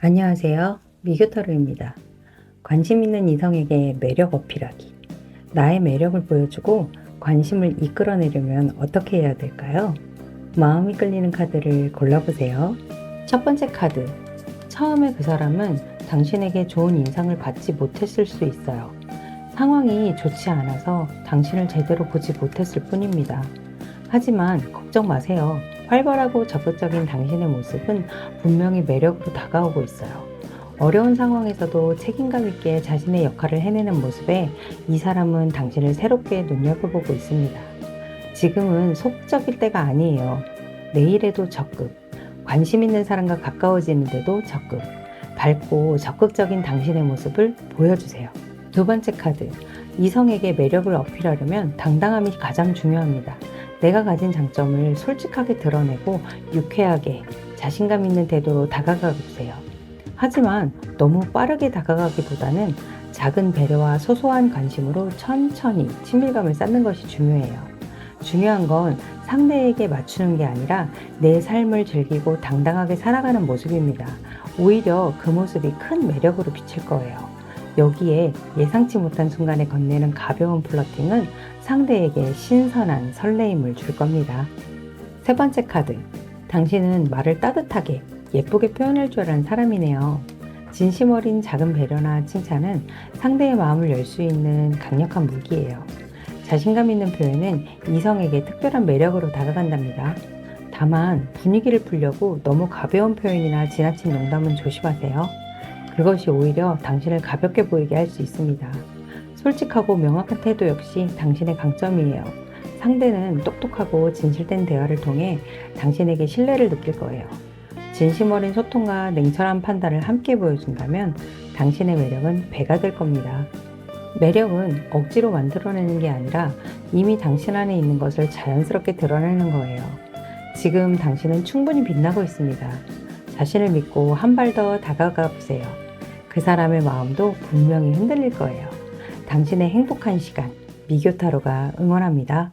안녕하세요. 미교타로입니다. 관심 있는 이성에게 매력 어필하기. 나의 매력을 보여주고 관심을 이끌어내려면 어떻게 해야 될까요? 마음이 끌리는 카드를 골라보세요. 첫 번째 카드. 처음에 그 사람은 당신에게 좋은 인상을 받지 못했을 수 있어요. 상황이 좋지 않아서 당신을 제대로 보지 못했을 뿐입니다. 하지만 걱정 마세요. 활발하고 적극적인 당신의 모습은 분명히 매력으로 다가오고 있어요. 어려운 상황에서도 책임감 있게 자신의 역할을 해내는 모습에 이 사람은 당신을 새롭게 눈여겨보고 있습니다. 지금은 소극적일 때가 아니에요. 내일에도 적극, 관심 있는 사람과 가까워지는데도 적극, 밝고 적극적인 당신의 모습을 보여주세요. 두 번째 카드, 이성에게 매력을 어필하려면 당당함이 가장 중요합니다. 내가 가진 장점을 솔직하게 드러내고 유쾌하게 자신감 있는 태도로 다가가 보세요. 하지만 너무 빠르게 다가가기보다는 작은 배려와 소소한 관심으로 천천히 친밀감을 쌓는 것이 중요해요. 중요한 건 상대에게 맞추는 게 아니라 내 삶을 즐기고 당당하게 살아가는 모습입니다. 오히려 그 모습이 큰 매력으로 비칠 거예요. 여기에 예상치 못한 순간에 건네는 가벼운 플러팅은 상대에게 신선한 설레임을 줄 겁니다. 세 번째 카드. 당신은 말을 따뜻하게 예쁘게 표현할 줄 아는 사람이네요. 진심 어린 작은 배려나 칭찬은 상대의 마음을 열 수 있는 강력한 무기예요. 자신감 있는 표현은 이성에게 특별한 매력으로 다가간답니다. 다만 분위기를 풀려고 너무 가벼운 표현이나 지나친 농담은 조심하세요. 그것이 오히려 당신을 가볍게 보이게 할 수 있습니다. 솔직하고 명확한 태도 역시 당신의 강점이에요. 상대는 똑똑하고 진실된 대화를 통해 당신에게 신뢰를 느낄 거예요. 진심 어린 소통과 냉철한 판단을 함께 보여준다면 당신의 매력은 배가 될 겁니다. 매력은 억지로 만들어내는 게 아니라 이미 당신 안에 있는 것을 자연스럽게 드러내는 거예요. 지금 당신은 충분히 빛나고 있습니다. 자신을 믿고 한 발 더 다가가 보세요. 그 사람의 마음도 분명히 흔들릴 거예요. 당신의 행복한 시간, 미교타로가 응원합니다.